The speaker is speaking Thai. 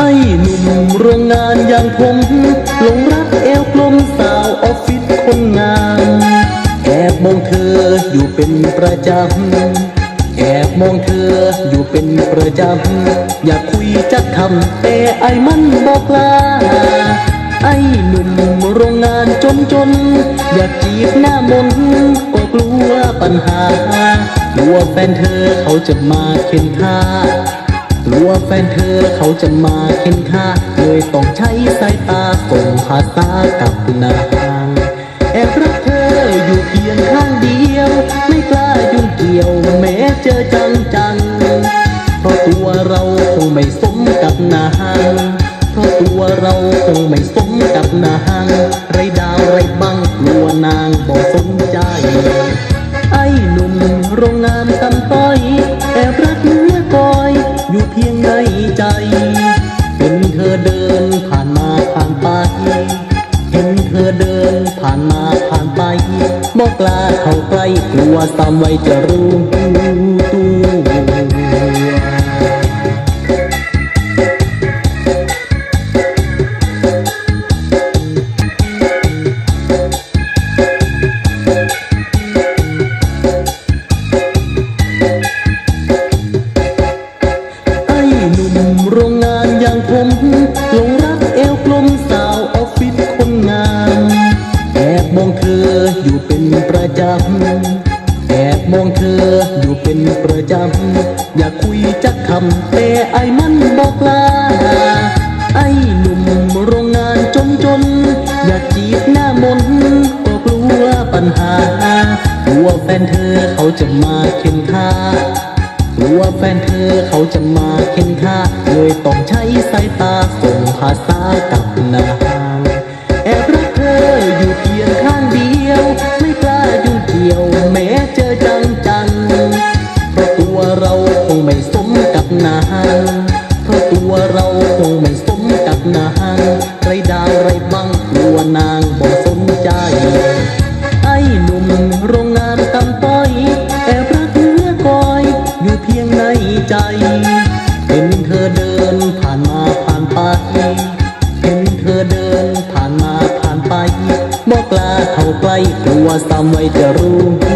ไอหนุนโรงงานอย่างผมหลงรักเอวกลมสาวออฟฟิศคนงามแอบมองเธออยู่เป็นประจำแอบมองเธออยู่เป็นประจำอยากคุยจักคำแต่ไอ้มันบอกลาไอ้หนุ่มโรงงานจนจน อยากจีบหน้ามนก็กลัวปัญหากลัวแฟนเธอเขาจะมาเข็นฆ่า กลัวแฟนเธอเขาจะมาเข็นฆ่าเลยต้องใช้สายตาส่งภาษากับนางแอบรักเธออยู่เพียงข้างเดียว ไม่กล้ายุ่งเกี่ยวแม้เจอจังจังเพราะตัวเราคงไม่สมกับนางเพราะตัวเราคงไม่สมกับนางไรดาวไรบัง พียงในใจเห็นเธอเดินผ่านมาผ่านไปเห็นเธอเดินผ่านมาผ่านไปบอกกล้าเข้าใกล้กลัวซ้ำไว้จะรู้ หนุ่มโรงงานอย่างผมหลงรักเอวกลมสาวออฟฟิศคนงามแอบมองเธออยู่เป็นประจำแอบมองเธออยู่เป็นประจำอยากคุยจักคำแต่ไอ้มันบอกลาไอ้หนุ่มโรงงานจนจน อยากจีบหน้ามนก็กลัวปัญหากลัวแฟนเธอเขาจะมาเข็นฆ่า กลัวแฟนเธอเขาจะมาเข็นฆ่าเลยต้องใช้สายตาส่งภาษากับนางแอบรักเธออยู่เพียงข้างเดียว ไม่กล้ายุ่งเกี่ยวแม้เจอจังจังเพราะตัวเราคงไม่สมกับนางเพราะตัวเราคงไม่สมกับนางไรดาวไรบังกลัวนางบอกสนใจ ไอ้หนุ่มโรงงาน จ เห็นเธอเดินผ่านมาผ่านไปเห็นเธอเดินผ่านมาผ่านไปบอกลาเข้าใกล้ตัวซ้ำไว้จะรู้